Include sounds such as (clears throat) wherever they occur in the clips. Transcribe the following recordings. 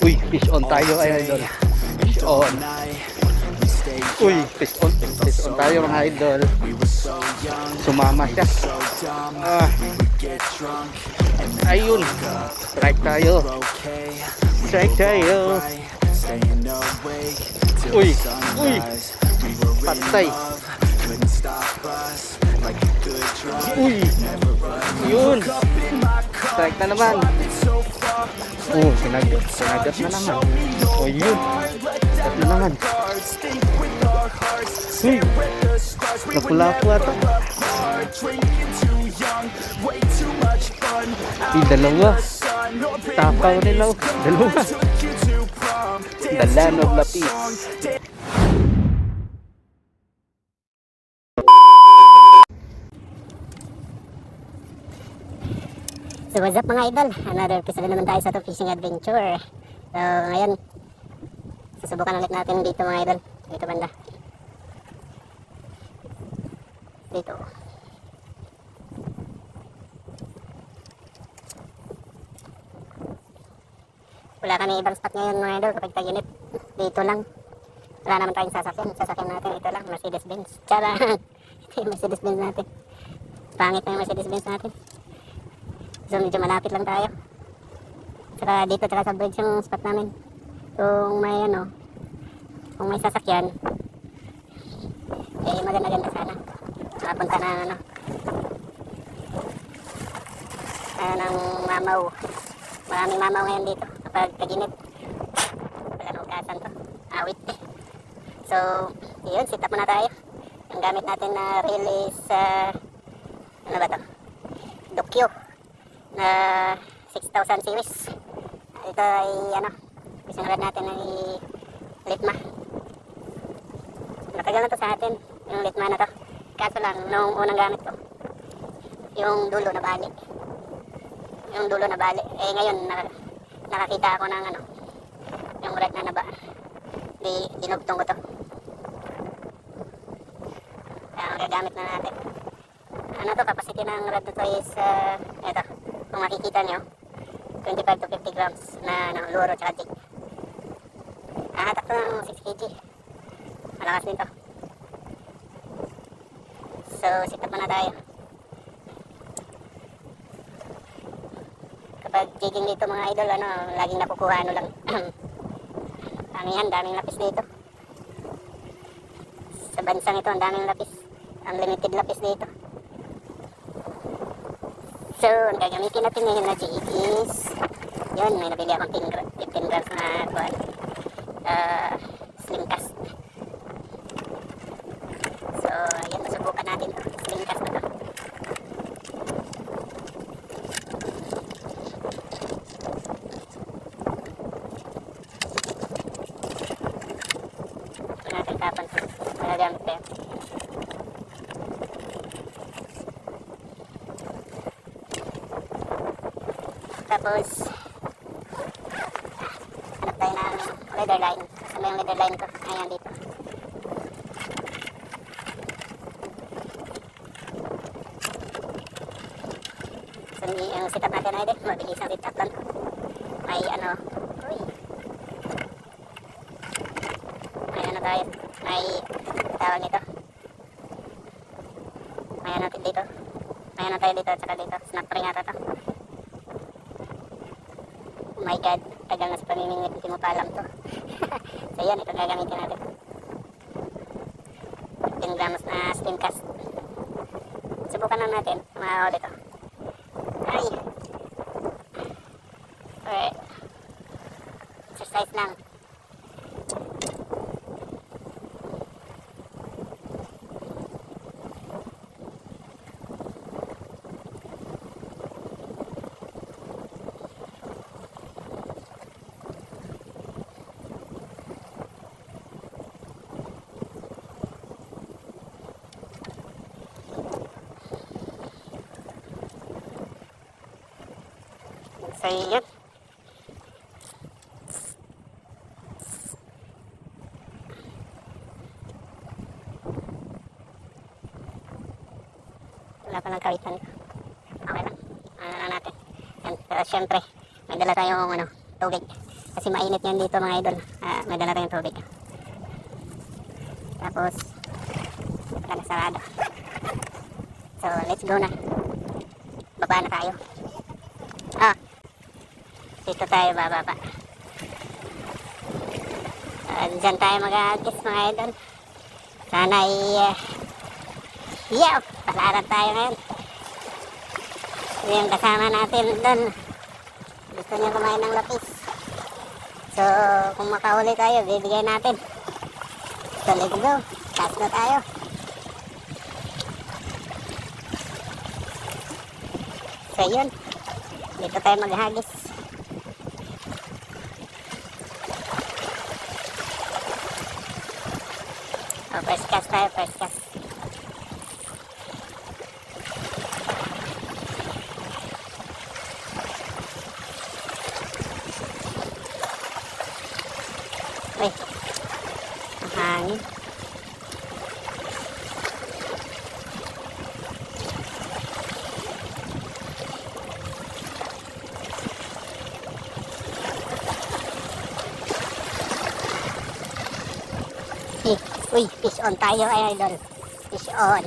Uy, fish on tayo ay idol. Fish on. Uy, fish on. Fish on tayo mga idol. Sumama siya. Ah. Ayun. Strike tayo. Strike tayo. Uy, uy. Patay. Uy. Yun. Strike na naman. Oh, sinagat. Sinagat na naman. Oh, yun. Sinagat na naman. Uy. Napula-po ata. Uy, dalawa. Tapaw nila. oh. Dalawa. Dalan of lapis. So what's up mga idol? Another episode na naman tayo sa to fishing adventure. So ngayon, susubukan ulit natin dito mga idol. Dito banda. Dito. Wala kami ibang spot ngayon mga idol kapag taginit. Dito lang. Wala naman tayong sasakyan. Sasakyan natin ito lang. Mercedes-Benz. Tsara! (laughs) Ito yung Mercedes-Benz natin. Pangit na yung Mercedes-Benz natin. So medyo malapit lang tayo. Saka dito tsaka sa bridge yung spot namin. Kung may ano, kung may sasakyan, eh maganda-ganda sana. Makapunta na ano, ano ng mamaw. Maraming mamaw ngayon dito kapag kaginit. Wala nang ugasan to. Awit eh. So, yun, sit up muna tayo. Ang gamit natin na reel is, uh, ano ba to? Dokyo na 6,000 series. Ito ay ano, isinurad natin ay Litma. Matagal na to sa atin, yung Litma na to. Kaso lang, nung unang gamit ko, yung dulo na bali. Yung dulo na bali. Eh ngayon, naka, nakakita ako ng ano, yung red na naba. Di, dinugtong ko to. Kaya ang gagamit na natin ano to capacity ng rod na to is uh, eto kung makikita nyo 25 to 50 grams na ano, luro tsaka jig. Hahatak to ng 6 kg. Malakas din to. So sit up muna tayo. Kapag jigging dito mga idol ano laging nakukuha ano lang. (clears throat) Damihan daming lapis dito. Sa bansang ito ang daming lapis. Unlimited lapis dito Ang gagamitin natin ngayon na is, yun, may nabili akong 10 gra- 15 grams na kuhan, uh, slim cast. So, yun, masubukan natin to, slim cast na to. Ito natin tapan to, magagamit ko yun. Tapos, hanap tayo ng leather line. Ba yung leather line ko? Ayan dito. So, yung setup natin ay din, mabilis ang setup lang. May ano, uy. May ano tayo, may tawag nito. May ano dito. May ano tayo dito, tsaka dito. Snap ring ata to. Oh my God, tagal na sa pamimingwit, hindi mo pa alam to. (laughs) so yan, ito gagamitin natin. 15 grams na steam cast. Subukan lang natin, mga ito. Ay! Okay. Exercise lang. Yun. Wala pa ng kawitan. Okay lang. Ano na natin. Yan. Pero syempre, may dala tayong ano, tubig. Kasi mainit yan dito mga idol. Ah, may dala tayong tubig. Tapos, wala na sarado. So, let's go na. Baba na tayo. Dito tayo bababa. Uh, dyan tayo mag-agis mga idol. Sana ay... Uh, yeah, palaran tayo ngayon. Yung kasama natin doon. Gusto niya kumain ng lapis. So, kung makahuli tayo, bibigay natin. So, let's go. Taas na tayo. So, yun. Dito tayo maghagis. Oh, first cast Uy, fish on tayo ay idol. Fish on.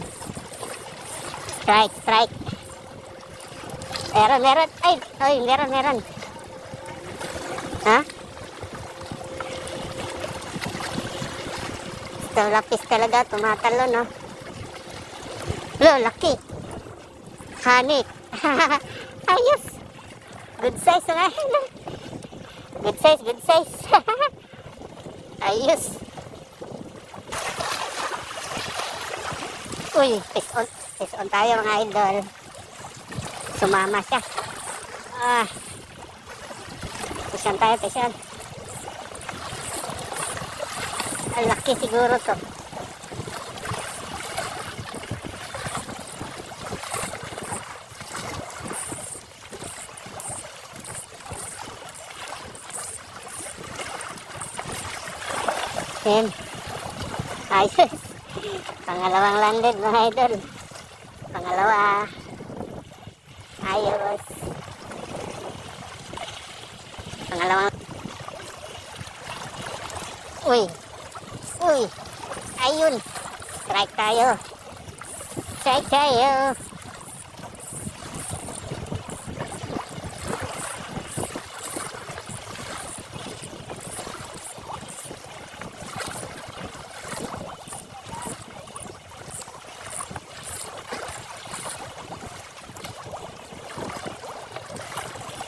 Strike, strike. Meron, meron. Ay, ay, meron, meron. Ha? Ito, lapis talaga. Tumatalo, no? Lo, laki. Hanik. (laughs) Ayos. Good size, mga (laughs) idol. Good size, good size. (laughs) Ayos. Uy, fish on. Fish on tayo mga idol. Sumama siya. Ah. Fish on tayo, fish on. Ang laki siguro to. Yan. Ayos. Pangalawang landed mga idol. Pangalawa. Ayos. Pangalawang. Uy. Uy. Ayun. Strike tayo. Strike tayo.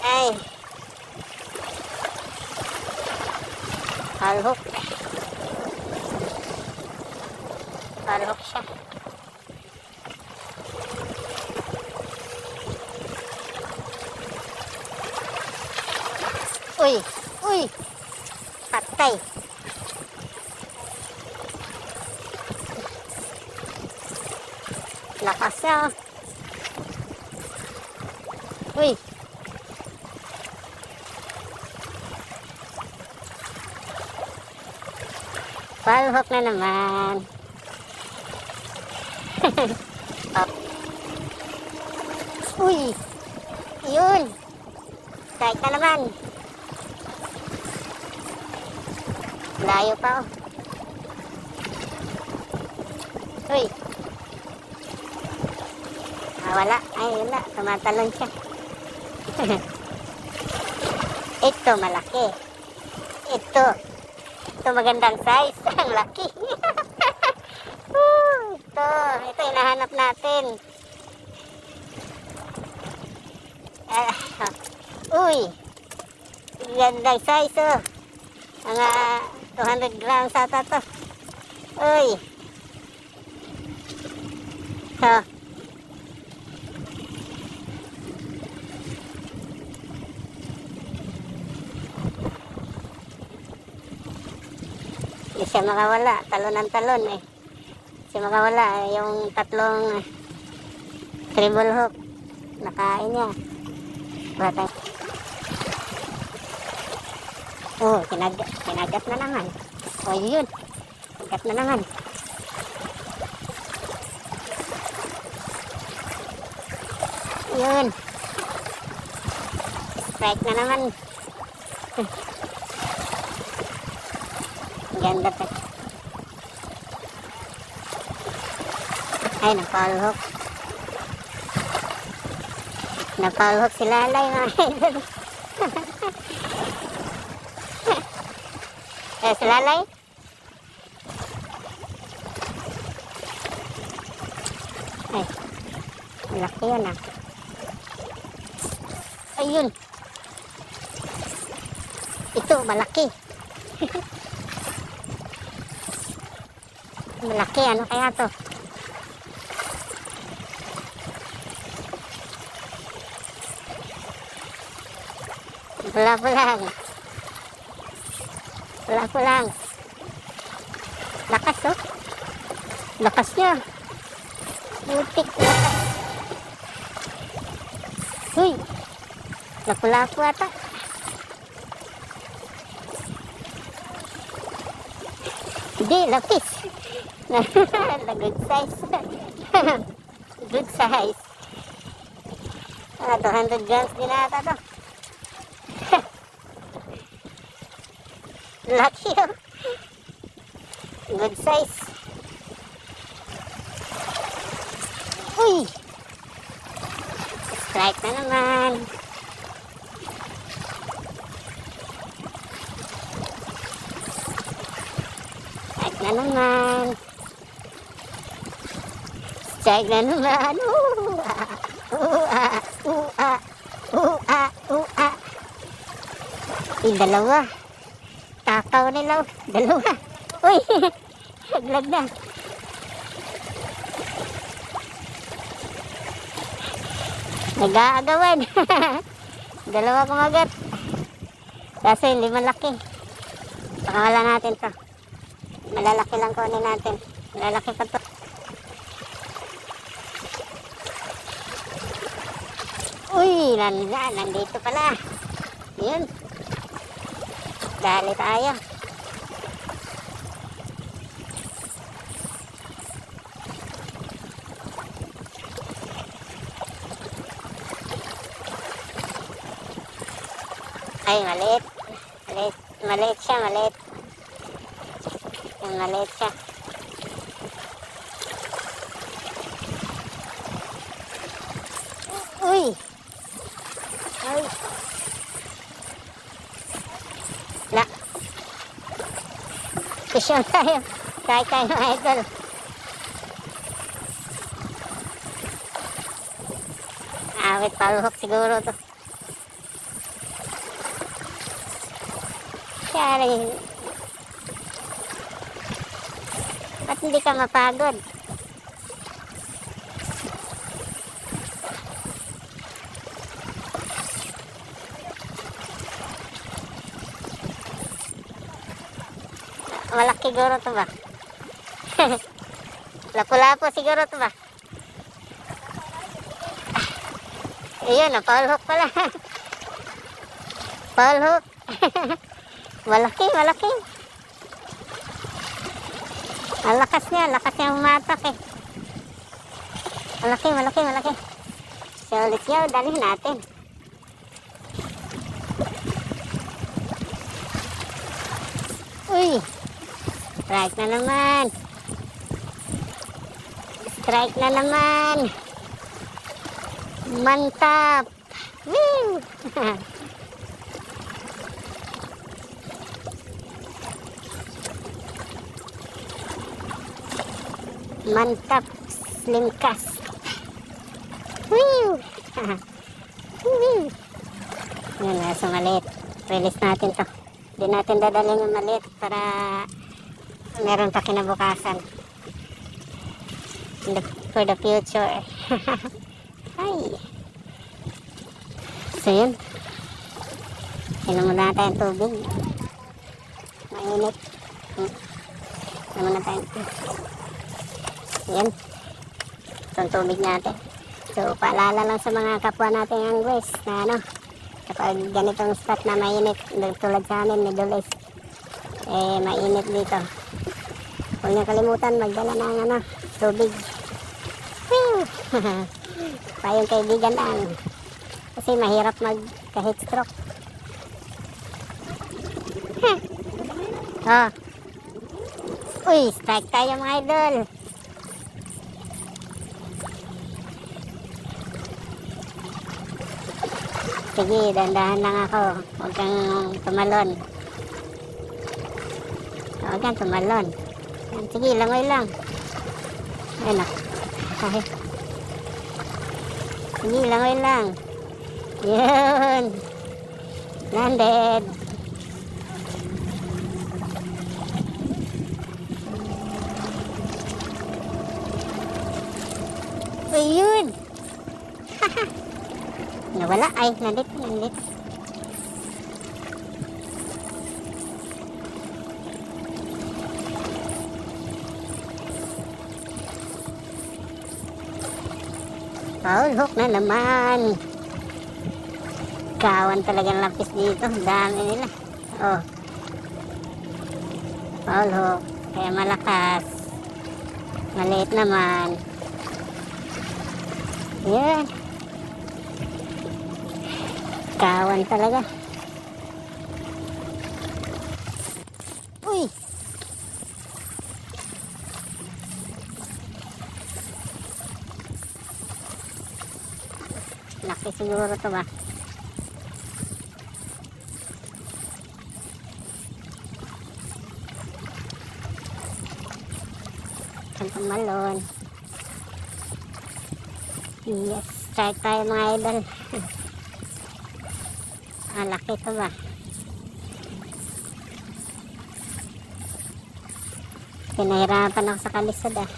Ay. Palhok. Palhok siya. Uy, uy. Patay. Lakas siya. Uy, Palhok na naman. Uy! Yun! Strike na naman. Layo pa oh. Uy! Ah, wala. Ay, wala. Tumatalon siya. (laughs) Ito, malaki. Ito. Ito magandang size. (laughs) Ang laki. (laughs) Ito. Ito hinahanap natin. Ah, (laughs) uy. Gandang size oh. Mga 200 grams ata to. Uy. Oh. Hindi siya makawala. Talon ng talon eh. Hindi siya makawala. eh. Yung tatlong eh, treble hook. Nakain niya. Bata. Oh, kinag kinagat na naman. Oh, yun. Kinagat na naman. Yun. Strike na naman. Ganda to. Ay, napalhok. Napalhok si Lalay, mga idol. eh, si Lalay? Ay, malaki yun ah. Ayun. Ito, malaki. (laughs) malaki, ano kaya to? Wala po lang. Wala po lang. Lakas oh. Lakas niya. Butik lakas. Uy. Lapu-lapu ata. Hindi, lapis. (laughs) Good size. (laughs) good size. Ah, 200 grams din ata to. Laki oh. Good size. Uy! Strike na naman. Strike na naman. Strike na naman. Ooh, ah, ooh, ah, ooh, ah, ooh, ah, ooh, ah. Yung dalawa. Takaw nila. Dalawa. Uy! (laughs) Haglag na. Nag-aagawan. (laughs) Dalawa kumagat. Kasi hindi malaki. Pakawala natin to. Malalaki lang kunin natin. Malalaki pa to. Uy, nandito pala. Yun. Dali tayo. Ay, maliit. Maliit, maliit siya, maliit. Yung maliit siya. Uy! Ay! La! Kisyon tayo. Kahit tayo mga idol. Awit paluhok siguro to. Kaya Ba't hindi ka mapagod? Malaki siguro to ba? (laughs) Lapu-lapu siguro to ba? Ayun, oh, Paul Hook pala. (laughs) Paul Hook. (laughs) malaki, malaki. Ang lakas niya, lakas niya umatak eh. Malaki, malaki, malaki. So, ulit niya, dalhin natin. Uy! Strike na naman. Strike na naman. Mantap. Woo! (laughs) Mantap. Slim cast. Woo! Woo! Yun, nasa maliit. Release natin to. Hindi natin dadalhin yung maliit para meron pa kinabukasan. In the, for the future. (laughs) Ay. So yun. Inom muna tayo ng tubig. Mainit. Hmm. Inom muna. Yan. Ito ang tubig natin. So, paalala lang sa mga kapwa natin anglers na ano, kapag ganitong spot na mainit, tulad sa amin, Middle East, eh, mainit dito. Huwag niyo kalimutan magdala ng ano, tubig. Whew! (laughs) Tayong kaibigan ang kasi mahirap magka-heat stroke. oh, (laughs) Uy, strike tayo mga idol. Sige, dandahan lang ako. Huwag kang tumalon. Huwag kang tumalon. Sige, langoy lang. Ayun na. Ay. Sige, langoy lang. Yun. Landed. Ay, nandito, nandito. Paul hook na naman. Kawan talagang lapis dito. Dami nila. Oh. Paul hook. Kaya malakas. Maliit naman. Yan. Kawan talaga. Uy! Laki siguro to ba? Kantong malon. Yes, try tayo mga idol. (laughs) ah, laki to ba? Pinahirapan ako sa kalisod ah.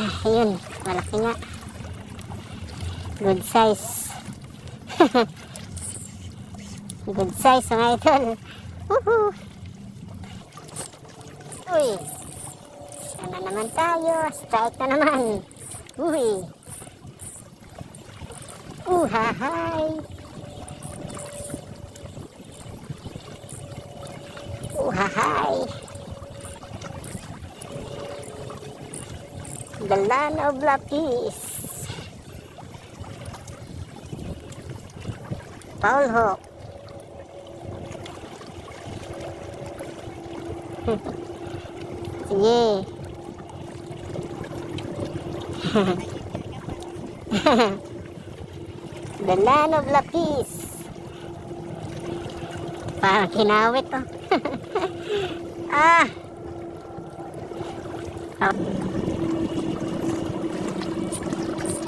Ah, yun, malaki nga. Good size. (laughs) Good size mga idol. Woohoo! Uy! Sana naman tayo. Strike na naman. Uy! Uhahay! Uhahay! The land of Lapis. Paul Hawk. (laughs) Sige. (laughs) Land of Lapis. Parang kinawit to. (laughs) ah! Oh.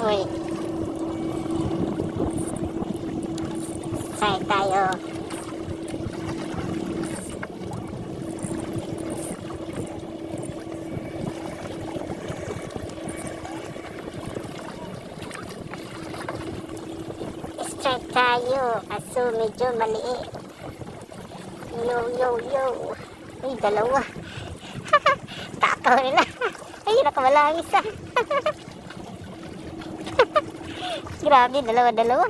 Uy. Say tayo. Strike tayo. Kaso medyo maliit. Yo, yo, yo. Ay, dalawa. (laughs) Takaw nila. (laughs) Ay, nakawala ang isa. (laughs) Grabe, dalawa-dalawa.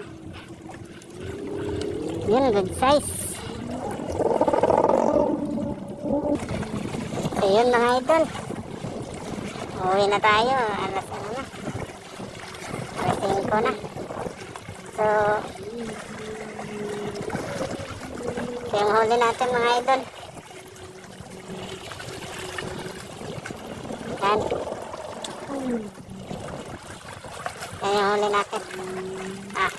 Yun, good size. Ayun mga idol. Uwi na tayo. Alas ano na. Alas 5 na. So, yung huli natin mga idol. Yan. Yan yung huli natin. Ah.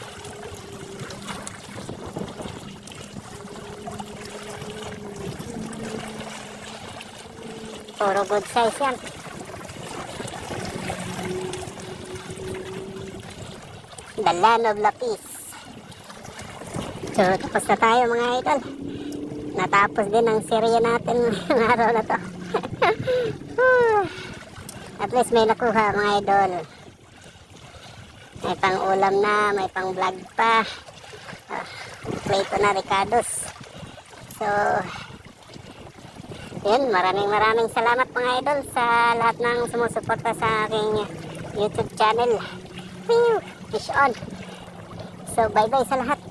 Puro good size yan. The land of Lapis. So, tapos na tayo mga idol. Natapos din ang serye natin (laughs) ngayong araw na to. (laughs) At least may nakuha mga idol. May pang ulam na, may pang vlog pa. Ah, Plito na Ricardos. So, yun, maraming maraming salamat mga idol sa lahat ng sumusuporta sa aking YouTube channel. Whew, fish on. So, bye-bye sa lahat.